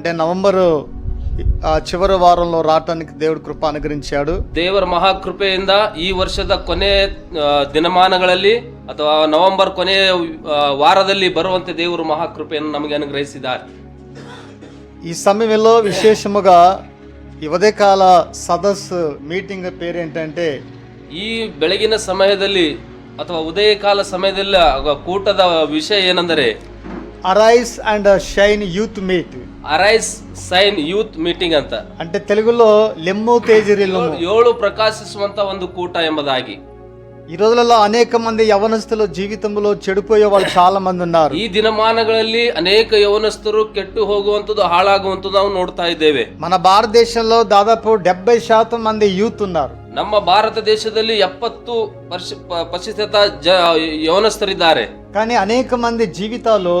అంటే నవంబరు ఆ, చివరి వారంలో రావటానికి దేవుడు కృప అనుగ్రహించాడు ದೇವರ ಮಹಾಕೃಪೆಯಿಂದ ಈ ವರ್ಷದ ಕೊನೆ ಆ, ದಿನಮಾನಗಳಲ್ಲಿ ಅಥವಾ ನವೆಂಬರ್ ಕೊನೆಯ ಆ, ವಾರದಲ್ಲಿ ಬರುವಂತೆ ದೇವರು ಮಹಾಕೃಪೆಯನ್ನು ನಮಗೆ ಅನುಗ್ರಹಿಸಿದ್ದಾರೆ ఈ సమయంలో విశేషముగా ఈ ఉదయకాల సదస్సు మీటింగ్ పేరు ఏంటంటే ಈ ಬೆಳಗಿನ ಸಮಯದಲ್ಲಿ ಅಥವಾ ಉದಯಕಾಲ ಸಮಯದಲ್ಲಿ ಆಗುವ ಕೂಟದ ವಿಷಯ ಏನೆಂದರೆ arise and shine youth meet arise shine youth meeting ಅಂತ అంటే తెలుగులో లెమ్ము తేజరిల్లము ಏಳು ಪ್ರಕಾಶಿಸುವಂತ ಒಂದು ಕೂಟ ಎಂಬುದಾಗಿ ఈ రోజులలో అనేక మంది యవనస్తులు జీవితంలో చెడిపోయే వాళ్ళు చాలా మంది ఉన్నారు ಈ ದಿನಮಾನಗಳಲ್ಲಿ ಅನೇಕ ಯೌವನಸ್ಥರು ಕೆಟ್ಟು ಹೋಗುವಂಥದ್ದು ಹಾಳಾಗುವಂಥದ್ದು ನಾವು ನೋಡ್ತಾ ಇದ್ದೇವೆ మన భారతదేశంలో దాదాపు డెబ్బై శాతం మంది యూత్ ఉన్నారు ನಮ್ಮ ಭಾರತ ದೇಶದಲ್ಲಿ ಎಪ್ಪತ್ತು ವರ್ಷ ಪ- ಪ್ರತಿಶತ ಜ ಯೌವನಸ್ಥರಿದ್ದಾರೆ కానీ అనేక మంది జీవితాలు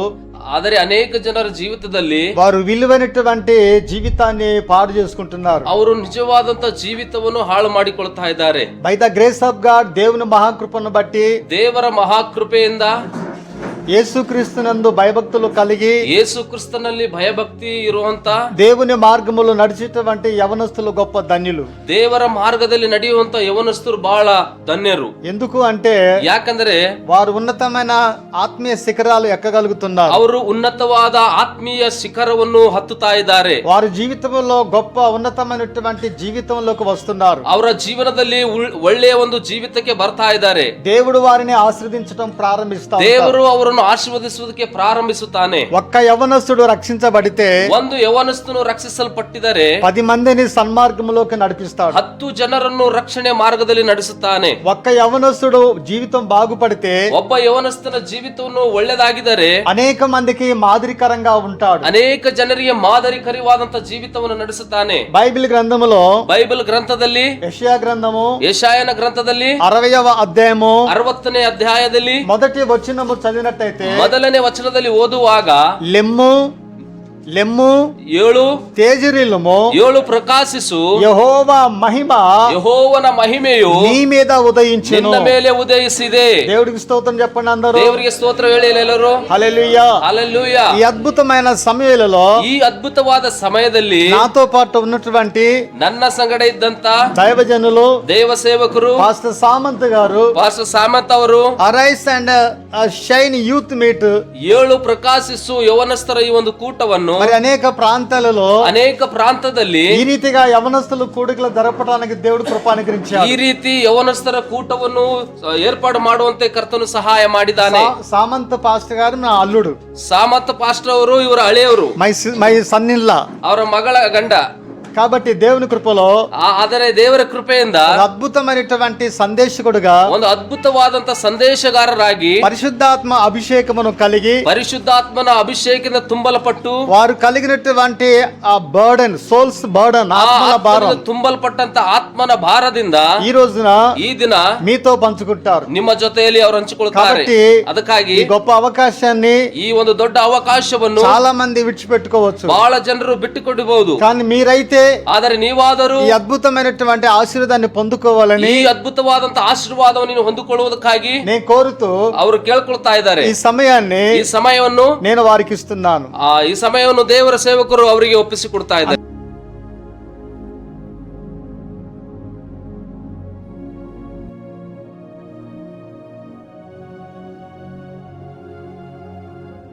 ಆದರೆ ಅನೇಕ ಜನರ ಜೀವಿತದಲ್ಲಿ వారు విలువైనటువంటి జీవితాన్ని పాడు చేసుకుంటున్నారు ಅವರು ನಿಜವಾದಂತ ಜೀವಿತವನ್ನು ಹಾಳು ಮಾಡಿಕೊಳ್ತಾ ಇದ್ದಾರೆ by the grace of God దేవుని మహాకృపను బట్టి ದೇವರ ಮಹಾಕೃಪೆಯಿಂದ యేసుక్రీస్తునందు భయభక్తులు కలిగి ಯೇಸು ಕ್ರಿಸ್ತನಲ್ಲಿ ಭಯಭಕ್ತಿ ಇರುವಂತ దేవుని మార్గములో నడిచేటువంటి యవనస్తులు గొప్ప ధన్యులు ದೇವರ ಮಾರ್ಗದಲ್ಲಿ ನಡೆಯುವಂತ ಯವನಸ್ಥರು ಬಹಳ ಧನ್ಯರು ఎందుకు అంటే ಯಾಕಂದ್ರೆ వారు ఉన్నతమైన ఆత్మీయ శిఖరాలు ఎక్కగలుగుతున్నారు ಅವರು ಉನ್ನತವಾದ ಆತ್ಮೀಯ ಶಿಖರವನ್ನು ಹತ್ತುತ್ತಾ ಇದ್ದಾರೆ వారి జీవితంలో గొప్ప ఉన్నతమైనటువంటి జీవితంలోకి వస్తున్నారు ಅವರ ಜೀವನದಲ್ಲಿ ಉಳ್- ಒಳ್ಳೆಯ ಒಂದು ಜೀವಿತಕ್ಕೆ ಬರ್ತಾ ಇದ್ದಾರೆ దేవుడు వారిని ఆశ్రదించడం ప్రారంభిస్తారు ದೇವರು ಅವರನ್ನು ಆಶೀರ್ವದಿಸುವುದಕ್ಕೆ ಪ್ರಾರಂಭಿಸುತ್ತಾನೆ ఒక్క యవనస్తుడు రక్షించబడితే ಒಂದು ಯವನಸ್ಥನು ರಕ್ಷಿಸಲ್ಪಟ್ಟಿದರೆ పది మందిని సన్మార్గంలోకి నడిపిస్తాడు ಹತ್ತು ಜನರನ್ನು ರಕ್ಷಣೆ ಮಾರ್ಗದಲ್ಲಿ ನಡೆಸುತ್ತಾನೆ ఒక్క యవనస్తుడు జీవితం బాగుపడితే ಒಬ್ಬ ಯವನಸ್ಥನ ಜೀವಿತವನ್ನು ಒಳ್ಳೆದಾಗಿದ್ದರೆ అనేక మందికి మాదిరికరంగా ఉంటాడు ಅನೇಕ ಜನರಿಗೆ ಮಾದರಿಕರವಾದಂತ ಜೀವಿತವನ್ನು ನಡೆಸುತ್ತಾನೆ బైబిల్ గ్రంథములో ಬೈಬಲ್ ಗ್ರಂಥದಲ್ಲಿ యెషయా గ్రంథము ಯಶಾಯನ ಗ್ರಂಥದಲ್ಲಿ అరవయవ అధ్యాయము ಅರವತ್ತನೇ ಅಧ್ಯಾಯದಲ್ಲಿ మొదటి వచనము ಮೊದಲನೇ ವಚನದಲ್ಲಿ ಓದುವಾಗ ಲೆಮ್ಮು లెమ్ము ಏಳು తేజరిల్లుము ಏಳು ಪ್ರಕಾಶಿಸು యహోవా మహిమ ಯಹೋವನ ಮಹಿಮೆಯು నీ మీద ఉదయించును ನಿನ್ನ ಮೇಲೆ ಉದಯಿಸಿದೆ దేవుడికి స్తోత్రం చెప్పండి అందరూ ದೇವರಿಗೆ ಸ್ತೋತ್ರ ಹೇಳಿ ಎಲ್ಲರೂ హల్లెలూయా ಅಲ್ಲೂಯ ఈ అద్భుతమైన సమయంలో ಈ ಅದ್ಭುತವಾದ ಸಮಯದಲ್ಲಿ నాతో పాటు ఉన్నటువంటి ನನ್ನ ಸಂಗಡ ಇದ್ದಂತ దైవజనులు ದೇವ ಸೇವಕರು పాస్టర్ సామంత్ గారు ಪಾಸ್ಟರ್ ಸಾಮಂತ್ ಅವರು arise and shine youth meet ಏಳು ಪ್ರಕಾಶಿಸು ಯವನಸ್ಥರ ಈ ಒಂದು ಕೂಟವನ್ನು మరి అనేక ప్రాంతాలలో ಅನೇಕ ಪ್ರಾಂತದಲ್ಲಿ ఈ రీతిగా యవనస్తులు కూడికలు జరపడానికి దేవుడు కృప అనుగ్రహించాడు ಈ ರೀತಿ ಯವನಸ್ಥರ ಕೂಟವನ್ನು ಏರ್ಪಾಡು ಮಾಡುವಂತೆ ಕರ್ತನು ಸಹಾಯ ಮಾಡಿದ್ದಾನೆ సా- సామంత్ పాస్టర్ గారు నా అల్లుడు ಸಾಮಂತ್ ಪಾಸ್ಟರ್ ಅವರು ಇವರ ಹಳೆಯವರು మై సి- మై సన్నిల్లా ಅವರ ಮಗಳ ಗಂಡ కాబట్టి దేవుని ಕೃಪಲೋ ಆದರೆ ದೇವರ ಕೃಪೆಯಿಂದ ಅದ್ಭುತಮೈನಟುವಂಟಿ ಸಂದೇಶಕುಡುಗ ಒಂದು ಅದ್ಭುತವಾದಂತ ಸಂದೇಶಗಾರರಾಗಿ ಪರಿಶುದ್ಧಾತ್ಮ ಅಭಿಷೇಕವನ್ನು కలిగి పరిశుద్ధాత్మన అభిషేకిన తుంబలపట్టు వారు కలిగినటువంటి ఆ బర్డన్ సోల్స్ బర్డన్ ఆత్మల భారం తుంబలపట్టంత ఆత్మన భారದಿಂದ ಈ రోజున ಈ ದಿನ మీతో పంచుకుంటారు ನಿಮ್ಮ ಜೊತೆಯಲ್ಲಿ ಅವರು ಹಂಚಿಕೊಳ್ಳುತ್ತಾರೆ కాబట్టి ಅದಕ್ಕಾಗಿ ಈ గొప్ప అవకాశాన్ని ಈ ಒಂದು ದೊಡ್ಡ ಅವಕಾಶವನ್ನು చాలా మంది విడిచిపెట్టుకోవచ్చు ಬಹಳ ಜನರು ಬಿಟ್ಟುಕೊಡಬಹುದು కానీ మీరైతే ಆದರೆ ನೀವಾದರೂ ఈ అద్భుతమైనటువంటి ఆశీర్వాదాన్ని పొందుకోవాలని ಈ ಅದ್ಭುತವಾದಂತ ಆಶೀರ್ವಾದವನ್ನು ನೀನು ಹೊಂದಿಕೊಳ್ಳುವುದಕ್ಕಾಗಿ నేను కోరుతూ ಅವರು ಕೇಳ್ಕೊಳ್ತಾ ಇದ್ದಾರೆ ఈ సమయాన్ని ಈ ಸಮಯವನ್ನು నేను వారికి ఇస్తున్నాను ಆ ಈ ಸಮಯವನ್ನು ದೇವರ ಸೇವಕರು ಅವರಿಗೆ ಒಪ್ಪಿಸಿಕೊಡ್ತಾ ಇದ್ದಾರೆ